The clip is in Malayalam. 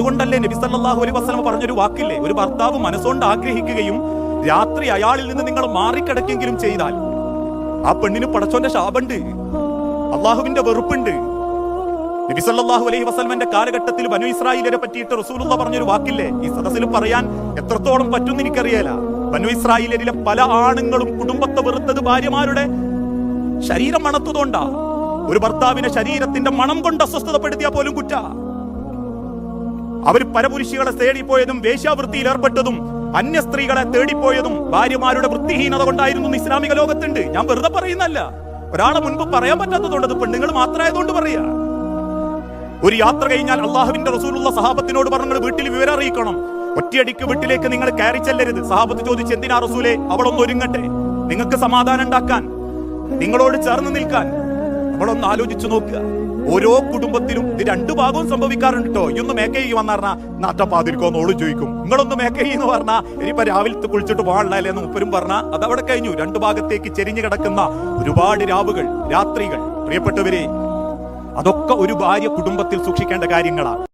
അതുകൊണ്ടല്ലേ നബി സല്ലല്ലാഹു അലൈഹി വസല്ലം പറഞ്ഞൊരു വാക്കില്ലേ? ഒരു ഭർത്താവ് മനസ്സുകൊണ്ട് ആഗ്രഹിക്കുകയും രാത്രി അയാളിൽ നിന്ന് നിങ്ങൾ മാറിക്കിടക്കെങ്കിലും ചെയ്താൽ. ആ പെണ്ണിന് പടച്ചോന്റെ ശാപുണ്ട്. അള്ളാഹുവിന്റെ വെറുപ്പുണ്ട്. നബി സല്ലല്ലാഹു അലൈഹി വസ്ലമന്റെ കാലഘട്ടത്തിൽ ബനു ഇസ്രായേലിനെ പറ്റിയിട്ട് റസൂലുള്ള പറഞ്ഞൊരു വാക്കില്ലേ? ഈ സദസ്സിൽ പറയാൻ എത്രത്തോളം പറ്റുമെന്ന് എനിക്കറിയാല. ബനു ഇസ്രായേലിലെ പല ആണുങ്ങളും കുടുംബത്തെ വെറുത്തത് ഭാര്യമാരുടെ ശരീരം മണത്തതുകൊണ്ടാ. ഒരു ഭർത്താവിനെ ശരീരത്തിന്റെ മണം കൊണ്ട് അസ്വസ്ഥതപ്പെടുത്തിയാൽ പോലും കുറ്റ. അവർ പരപുരുഷികളെ തേടിപ്പോയതും വേശ്യാവൃത്തിയിൽ ഏർപ്പെട്ടതും അന്യ സ്ത്രീകളെ തേടിപ്പോയതും ഭാര്യമാരുടെ വൃത്തിഹീനത കൊണ്ടായിരുന്നു ഇസ്ലാമിക ലോകത്തുണ്ട്. ഞാൻ വെറുതെ പറയുന്നല്ല ഒരാളെ മുൻപ് പറയാൻ പറ്റാത്തതുകൊണ്ട് അത് പെണ്ണുങ്ങൾ മാത്രമായതുകൊണ്ട് പറയാ. ഒരു യാത്ര കഴിഞ്ഞാൽ അള്ളാഹുവിന്റെ റസൂലുള്ള സഹാബത്തിനോട് പറഞ്ഞു വീട്ടിൽ വിവരം അറിയിക്കണം. ഒറ്റയടിക്ക് വീട്ടിലേക്ക് നിങ്ങൾ കയറി ചെല്ലരുത്. സഹാബത്ത് ചോദിച്ചു എന്തിനാ റസൂലെ അവളൊന്ന് ഒരുങ്ങട്ടെ? നിങ്ങൾക്ക് സമാധാനം ഉണ്ടാക്കാൻ നിങ്ങളോട് ചേർന്ന് നിൽക്കാൻ നമ്മളൊന്ന് ആലോചിച്ചു നോക്കുക. ഓരോ കുടുംബത്തിലും ഇത് രണ്ടു ഭാഗവും സംഭവിക്കാറുണ്ട്? കേട്ടോ ഈ മേക്കയ്ക്ക് മേക്കൈ വന്ന പറഞ്ഞാ നാട്ടപ്പാതിരിക്കോന്ന് ചോദിക്കും. നിങ്ങളൊന്ന് മേക്കയ്യ എന്ന് പറഞ്ഞാ ഇനിയിപ്പോ രാവിലത്തെ കുളിച്ചിട്ട് പോകാനുള്ള എന്ന് മുപ്പരും പറഞ്ഞാ അതവിടെ കഴിഞ്ഞു. രണ്ടു ഭാഗത്തേക്ക് ചെരിഞ്ഞു കിടക്കുന്ന ഒരുപാട് രാവുകൾ രാത്രികൾ. പ്രിയപ്പെട്ടവരെ അതൊക്കെ ഒരു ഭാര്യ കുടുംബത്തിൽ സൂക്ഷിക്കേണ്ട കാര്യങ്ങളാണ്